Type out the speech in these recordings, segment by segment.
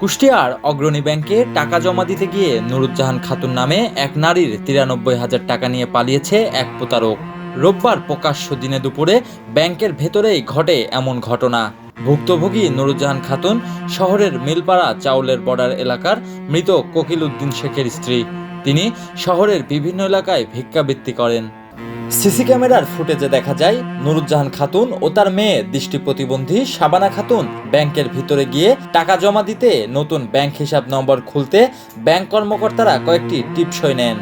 কুষ্টিয়ার অগ্রণী ব্যাংকে টাকা জমা দিতে গিয়ে নুরুজ্জাহান খাতুন নামে এক নারীর তিরানব্বই হাজার টাকা নিয়ে পালিয়েছে এক প্রতারক। রোববার প্রকাশ্য দিনে দুপুরে ব্যাংকের ভেতরেই ঘটে এমন ঘটনা। ভুক্তভোগী নুরুজ্জাহান খাতুন শহরের মিলপাড়া চাউলের বর্ডার এলাকার মৃত কোকিল উদ্দিন শেখের স্ত্রী। তিনি শহরের বিভিন্ন এলাকায় ভিক্ষাবৃত্তি করেন। সিসি ক্যামেরার ফুটেজে দেখা যায় নুরুজ্জাহান খাতুন ও তার মেয়ে দৃষ্টি প্রতিবন্ধী শাবানা খাতুন ব্যাংকের ভিতরে গিয়ে টাকা জমা দিতে নতুন ব্যাংক হিসাব নম্বর খুলতে ব্যাংক কর্মকর্তারা কয়েকটি টিপসই নেন।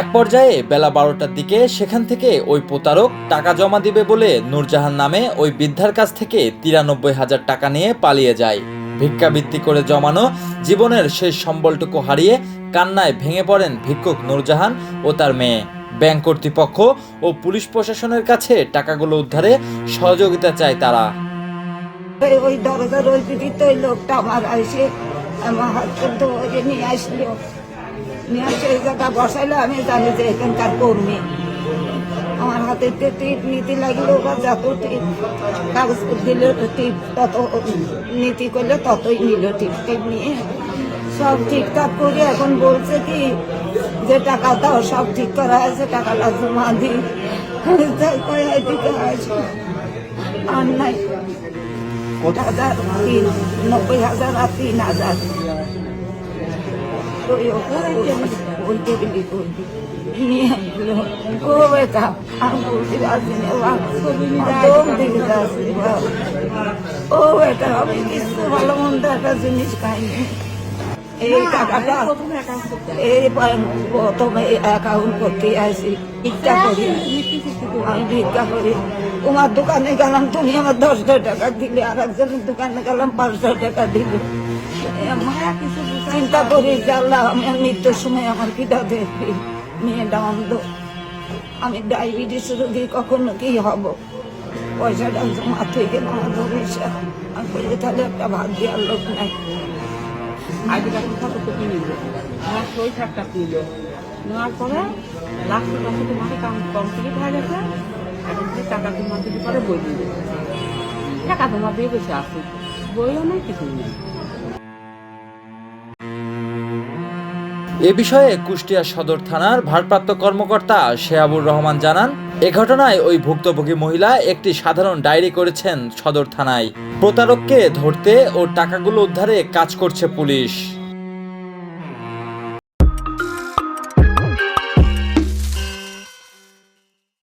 এক পর্যায়ে বেলা বারোটার দিকে সেখান থেকে ওই প্রতারক টাকা জমা দিবে বলে নূরজাহান নামে ওই বৃদ্ধার কাছ থেকে তিরানব্বই হাজার টাকা নিয়ে পালিয়ে যায়। ভিক্ষাবৃত্তি করে জমানো জীবনের শেষ সম্বলটুকু হারিয়ে কান্নায় ভেঙে পড়েন ভিক্ষুক নূরজাহান ও তার মেয়ে। ব্যাংক কর্তৃপক্ষ ও পুলিশ প্রশাসনের কাছে টাকাগুলো উদ্ধারে সহযোগিতা চায় তারা। ওই দরজার ওই ওই লোকটা আমার এসে আমার ধরে নিয়ে আসলো। নিয়ে আসে জায়গা বসাইলো আমি জানি যে এখানকার কর্মী। আমার হাতে টিপ নীতি লাগল বা যত টিপ কাগজ দিল টিপ তত নীতি করলে ততই নিল টিপ টিপ নিয়ে। সব ঠিকঠাক করে এখন বলছে কি যে টাকা দাও সব ঠিক করা আছে টাকাটা জমা দিই। এদিকে আসি আর নাই। হাজার তিন নব্বই হাজার আর তিন হাজার। বলতে ও কিছু ভালো মন্দ একটা জিনিস এই টাকাটা এই প্রথমে করতে আসি করি করি তোমার দোকানে গেলাম তুমি আমার দশটা টাকা দিলে আর একজনের দোকানে গেলাম পাঁচশো টাকা দিলে আমার চিন্তা করি যে আল্লাহ আমি আর মৃত্যুর সময় আমার কিটা দেখবি মেয়েটা অন্ধ। আমি ডায়াবেটিস রোগী, কখনো কি হব? পয়সাটা জমা থেকে আমার আমি বলি তাহলে একটা ভাগ দেওয়ার লোক নাই। আমার নিল? নেওয়ার পরে হয়ে টাকা পরে বই দিবে টাকা দিয়ে বসে আসি বইও নেই কিছু নেই। এ বিষয়ে কুষ্টিয়া সদর থানার ভারপ্রাপ্ত কর্মকর্তা শেহাবুর রহমান জানান, এ ঘটনায় ওই ভুক্তভোগী মহিলা একটি সাধারণ ডায়েরি করেছেন সদর থানায়। প্রতারককে ধরতে ও টাকাগুলো উদ্ধারে কাজ করছে পুলিশ।